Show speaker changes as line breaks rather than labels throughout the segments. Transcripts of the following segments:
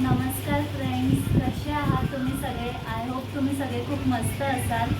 नमस्कार फ्रेंड्स कसे आहात तुम्ही सगळे? आय होप तुम्ही सगळे खूप मस्त असाल.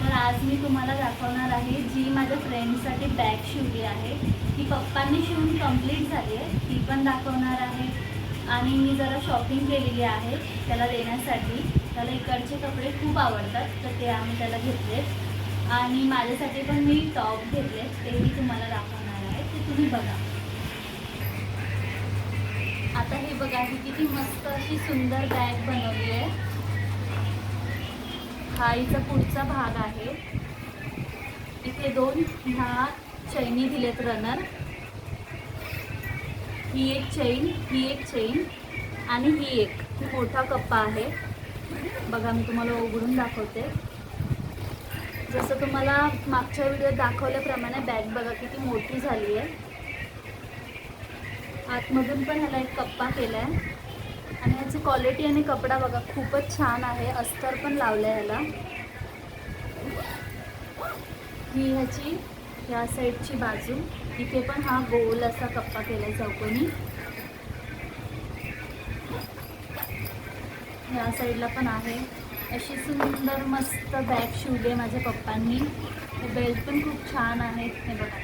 तर आज मी तुम्हाला दाखवणार आहे जी माझ्या फ्रेंडसाठी बॅग शिवली आहे. ती पप्पांनी शिवून कंप्लीट झाली आहे. ती पण दाखवणार आहे. आणि मी जरा शॉपिंग केलेली आहे त्याला देण्यासाठी. त्याला इकडचे कपडे खूप आवडतात तर ते आम्ही त्याला घेतलेत. आणि माझ्यासाठी पण मी टॉप घेतलेत तेही तुम्हाला दाखवणार आहे. ते तुम्ही बघा. आता हे बघा ही किती मस्त अशी सुंदर बॅग बनवली आहे. हा हिचा पुढचा भाग आहे. इथे दोन ह्या चैनी दिलेत रनर ही एक चैन ही एक चैन आणि ही एक. ही मोठा कप्पा आहे. बघा मी तुम्हाला उघडून दाखवते. जसं तुम्हाला मागच्या व्हिडिओत दाखवल्याप्रमाणे बॅग बघा किती मोठी झाली आहे. आतमधून पण ह्याला एक कप्पा केला आहे आणि ह्याची क्वालिटी आणि कपडा बघा खूपच छान आहे. अस्तर पण लावलं आहे ह्याला. ही ह्याची ह्या साईडची बाजू. इथे पण हा गोल असा कप्पा केला आहे चौकोनी. ह्या साईडला पण आहे. अशी सुंदर मस्त बॅग शिवली आहे माझ्या पप्पांनी. बेल्ट पण खूप छान आहेत हे बघा.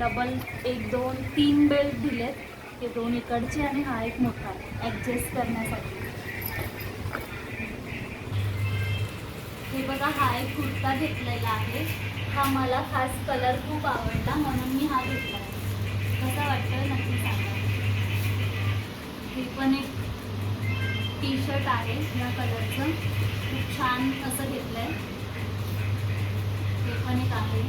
डबल एक दोन तीन बेल्ट दिलेत. ते दोन इकडचे आणि हा एक मोठा. ॲडजस्ट करण्यासाठी. हे बघा हा एक कुर्ता घेतलेला आहे. हा मला खास कलर खूप आवडला म्हणून मी हा घेतला. कसा वाटतोय नक्की सांगा. हे पण एक टी शर्ट आहे या कलरचं खूप छान असं घेतलं आहे हे पण एक आहे.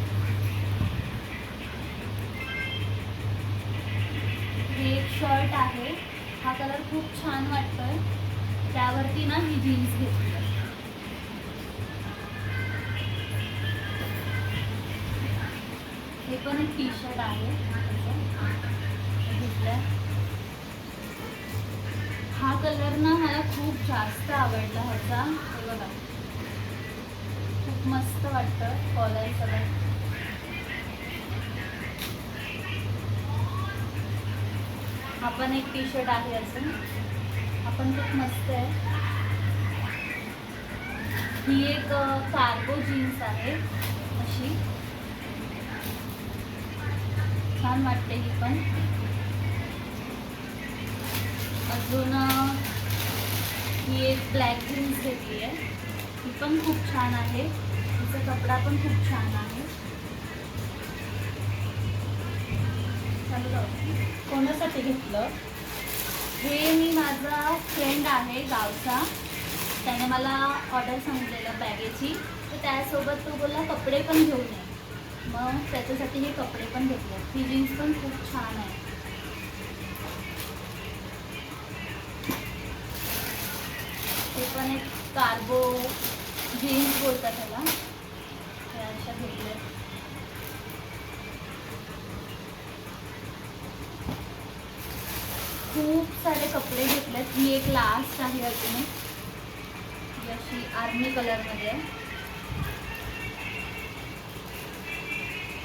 शर्ट आहे. हा कलर खूप छान वाटतोय. त्यावरती ना ही जीन्स घेतली. हे पण एक टी शर्ट आहे. घेतलं हा कलर ना मला खूप जास्त आवडला ह्याचा बघा. खूप मस्त वाटतं कॉलर सगळं. हा पण एक टी शर्ट आहे असं. आपण खूप मस्त आहे. ही एक कार्गो जीन्स आहे. अशी. छान वाटते ही पण. अजून ही एक ब्लॅक जीन्स घेतली आहे. ही पण खूप छान आहे. तिचा कपडा पण खूप छान आहे. कोणासाठी घेतलं? हे मी माझा फ्रेंड आहे गावचा. त्याने मला ऑर्डर सांगितलेलं बॅगेची. तर त्यासोबत तो बोलला कपडे पण घेऊन ये. मग त्याच्यासाठी हे कपडे पण घेतले. ही जीन्स पण खूप छान आहे. ते पण एक कार्गो जीन्स बोलतात त्याला हे अशा घेतल्या खूप सारे कपडे घेतलेत. ही एक लास्ट आहे अजून. ही अशी आर्मी कलरमध्ये आहे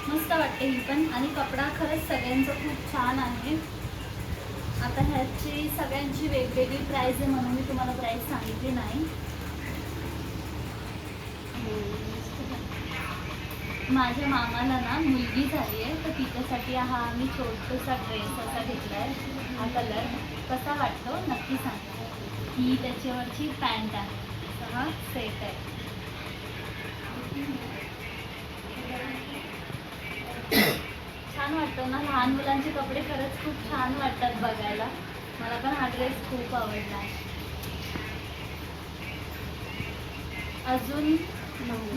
मस्त वाटते ही पण. आणि कपडा खरंच सगळ्यांचा खूप छान आहे. आता ह्याची सगळ्यांची वेगवेगळी प्राईस आहे म्हणून मी तुम्हाला प्राईस सांगितली नाही. माझ्या मामाला ना मुलगी झाली आहे तर तिच्यासाठी हा आम्ही छोटसा ड्रेस असा घेतला आहे हा कलर कसा वाटतो नक्की सांगा. ही त्याच्यावरची पॅन्ट आहे. हा सेट आहे. छान वाटतो ना लहान मुलांचे कपडे खरंच खूप छान वाटतात बघायला. मला पण हा ड्रेस खूप आवडला. अजून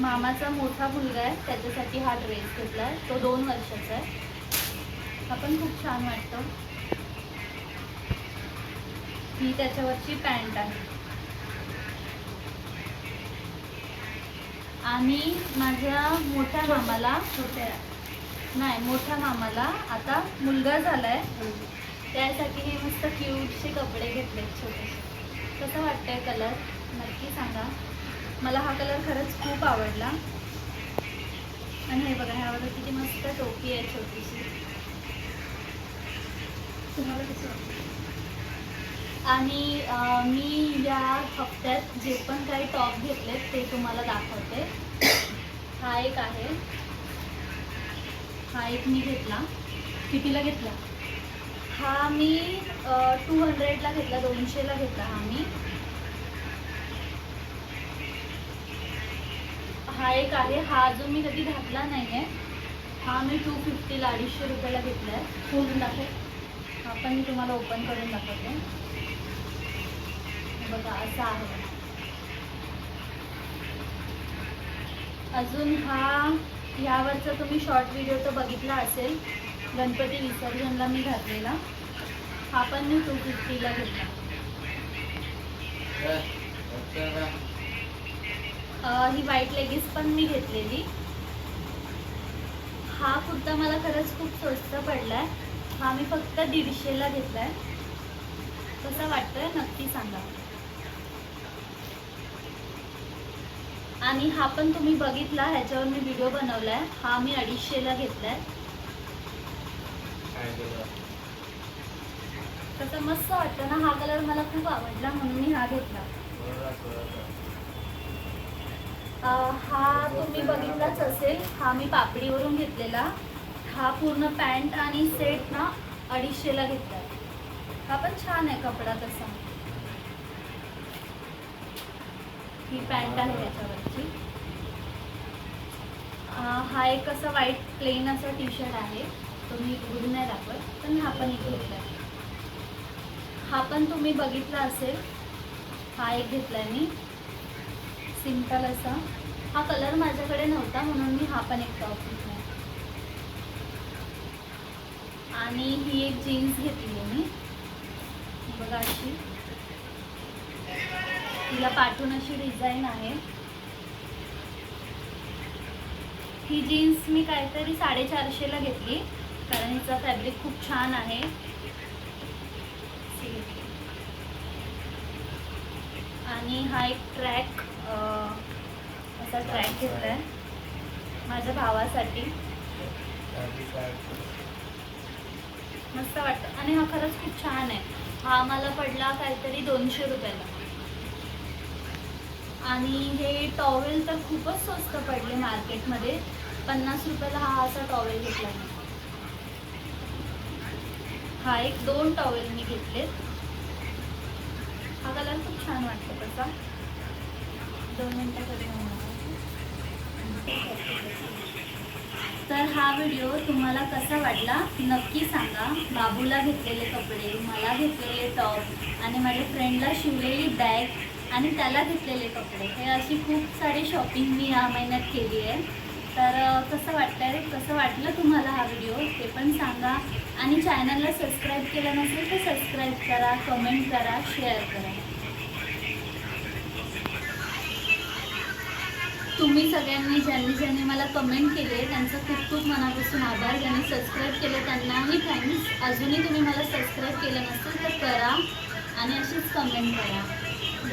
मामाचा मोठा मुलगा आहे त्याच्यासाठी हा ड्रेस घेतला आहे. तो दोन वर्षाचा आहे. हा पण खूप छान वाटतो. ही त्याच्यावरची पॅन्ट आहे. आणि माझ्या मोठ्या मामाला छोट्या नाही मोठ्या मामाला आता मुलगा झालाय. त्यासाठी हे मस्त क्यूटचे कपडे घेतले छोटेसे. कसं वाटतंय कलर नक्की सांगा. मला हा कलर खरंच खूप आवडला. आणि हे बघा ह्यावर किती मस्त टोपी आहे छोटीशी. तुम्हाला कसं वाटतं आणि मी या हप्त्यात जे पण काही टॉप घेतलेत ते तुम्हाला दाखवते. हा एक आहे. हा एक मी घेतला.
कितीला घेतला?
हा मी टू हंड्रेडला घेतला दोनशेला घेतला हा मी. हा एक आहे. हा अजून मी कधी घातला नाही आहे हा मी टू फिफ्टीला अडीचशे रुपयाला घेतला आहे
खोलून दाखव
हा पण मी तुम्हाला ओपन करून दाखवते. बघा असा आहे. अजून हा यावरचा तुम्ही शॉर्ट व्हिडिओ तर बघितला असेल. गणपती विसर्जनला मी घातलेला. हा पण मी टू फिफ्टीला घेतला. ही व्हाईट लेगीज पण मी घेतलेली. हा कुर्ता मला खरंच खूप स्वस्त पडलाय. हा मी फक्त दीडशेला घेतलाय. कसा वाटतोय? नक्की सांगा. आणि हा पण तुम्ही बघितला ह्याच्यावर मी व्हिडिओ बनवलाय. हा मी अडीचशेला घेतलाय. तसं मस्त वाटतं ना हा कलर मला खूप आवडला म्हणून मी हा घेतला. हा तुम्ही बघितलाच असेल हा मी पापडीवरून घेतलेला. हा पूर्ण पॅन्ट आणि सेट ना अडीचशेला घेतला हा पण छान आहे कपडा तसा. ही पॅन्ट आहे त्याच्यावरची हा एक असा व्हाईट प्लेन असा टी शर्ट आहे. तो मी उघडून नाही दाखवत पण हा पण एक घेतला हा पण तुम्ही बघितला असेल. हा एक घेतलाय मी. सिंपल असा. हा कलर माझ्याकडे नव्हता म्हणून मी हा पण एक टॉप घेतला आणि ही एक जीन्स घेतली आहे मी. बघा अशी. तिला पाठवून अशी डिझाईन आहे. ही जीन्स मी काहीतरी साडेचारशेला घेतली कारण हिचा फॅब्रिक खूप छान आहे. आणि हा एक ट्रॅक असा ट्रॅक घेतला आहे माझ्या भावासाठी. मस्त वाटतं. आणि हा खरंच खूप छान आहे. हा मला पडला काहीतरी दोनशे रुपयाला. आणि हे टॉवेल तर खूपच स्वस्त पडले मार्केटमध्ये. पन्नास रुपयाला हा असा टॉवेल घेतला मी. हा एक दोन टॉवेल मी घेतलेत हा कलर खूप छान वाटतो तसा. दोन मिनटासाठी तर हा व्हिडिओ तुम्हाला कसा वाटला? नक्की सांगा. बाबूला घेतलेले कपडे मला घेतलेले टॉप आणि माझ्या फ्रेंडला शिवलेली बॅग आणि त्याला घेतलेले कपडे. हे अशी खूप सारी शॉपिंग मी या महिन्यात केली आहे. तर कसं कसं वाटतंय कसं वाटलं तुम्हाला हा व्हिडिओ ते पण सांगा. आणि चॅनलला सबस्क्राईब केलं नसेल तर सबस्क्राईब करा कमेंट करा शेअर करा. तुम्ही सगळ्यांनी ज्यांनी ज्यांनी मला कमेंट केले त्यांचं खूप खूप मनापासून आभार. ज्यांनी सबस्क्राईब केले त्यांनाही थँक्स अजूनही तुम्ही मला सबस्क्राईब केलं नसेल तर करा आणि अशीच कमेंट करा.